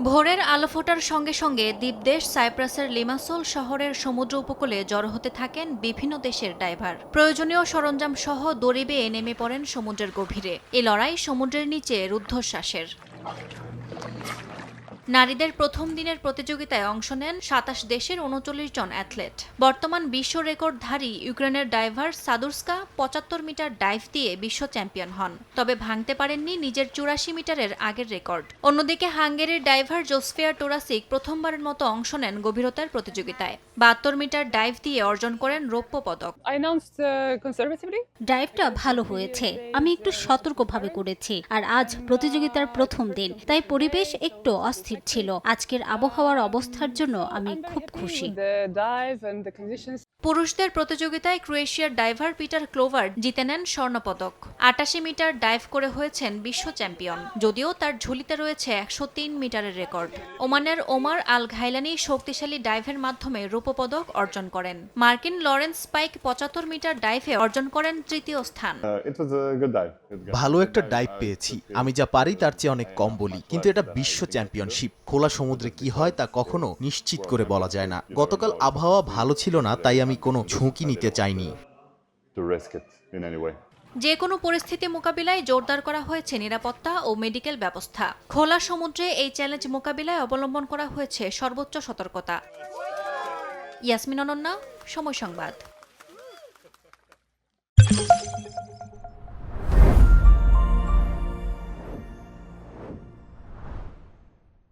ভোরের আলো ফোটার সঙ্গে সঙ্গে দ্বীপদেশ সাইপ্রাসের লিমাসোল শহরের সমুদ্র উপকূলে জড়ো হতে থাকেন বিভিন্ন দেশের ডাইভার প্রয়োজনীয় সরঞ্জাম সহ দড়ি বেয়ে নেমে পড়েন সমুদ্রের গভীরে। এ লড়াই সমুদ্রের নিচে রুদ্ধশ্বাসের। নারীদের প্রথম দিনের প্রতিযোগিতায় অংশ নেন সাতাশ দেশের উনচল্লিশ জন অ্যাথলেট। বর্তমান বিশ্ব রেকর্ডধারী ইউক্রেনের ডাইভার সাদুর্স্কা পঁচাত্তর মিটার ডাইভ দিয়ে বিশ্ব চ্যাম্পিয়ন হন তবে ভাঙতে পারেননি নিজের চুরাশি মিটারের আগের রেকর্ড। অন্যদিকে হাঙ্গেরির ডাইভার জোসফিয়া টোরাসিক প্রথমবারের মতো অংশ নেন গভীরতার প্রতিযোগিতায়। বাহাত্তর মিটার ডাইভ দিয়ে অর্জন করেন রৌপ্য পদক। Uh, conservatively. ড্রাইভটা ভালো হয়েছে। আমি একটু সতর্কভাবে করেছি আর আজ প্রতিযোগিতার প্রথম দিন তাই পরিবেশ একটু অস্থির। ছিল। আজকের আবহাওয়ার অবস্থার জন্য আমি খুব খুশি। পুরুষদের প্রতিযোগিতায় ক্রোয়েশিয়ার ডাইভার পিটার ক্লোভার জিতে নেন স্বর্ণপদক। আটাশি মিটার ডাইভ করে হয়েছেন বিশ্ব চ্যাম্পিয়ন যদিও তার ঝুলিতে রয়েছে একশো তিন মিটারের রেকর্ড। ওমানের ওমার আল ঘাইলানি শক্তিশালী ডাইভের মাধ্যমে রূপপদক অর্জন করেন। মার্কিন লরেন্স স্পাইক পঁচাত্তর মিটার ডাইভে অর্জন করেন তৃতীয় স্থান। Uh. ভালো একটা ডাইভ পেয়েছি। আমি যা পারি তার চেয়ে অনেক কম বলি কিন্তু এটা বিশ্ব চ্যাম্পিয়নশিপ খোলা সমুদ্রে কি হয় তা কখনো নিশ্চিত করে বলা যায় না। গতকাল আবহাওয়া ভালো ছিল না তাই আমি কোনো ঝুঁকি নিতে চাইনি. যে কোনো পরিস্থিতি মোকাবিলায় জোরদার করা হয়েছে নিরাপত্তা ও মেডিকেল ব্যবস্থা। খোলা সমুদ্রে এই চ্যালেঞ্জ মোকাবিলায় অবলম্বন করা হয়েছে সর্বোচ্চ সতর্কতা। ইয়াসমিন অনন্যা সময় সংবাদ।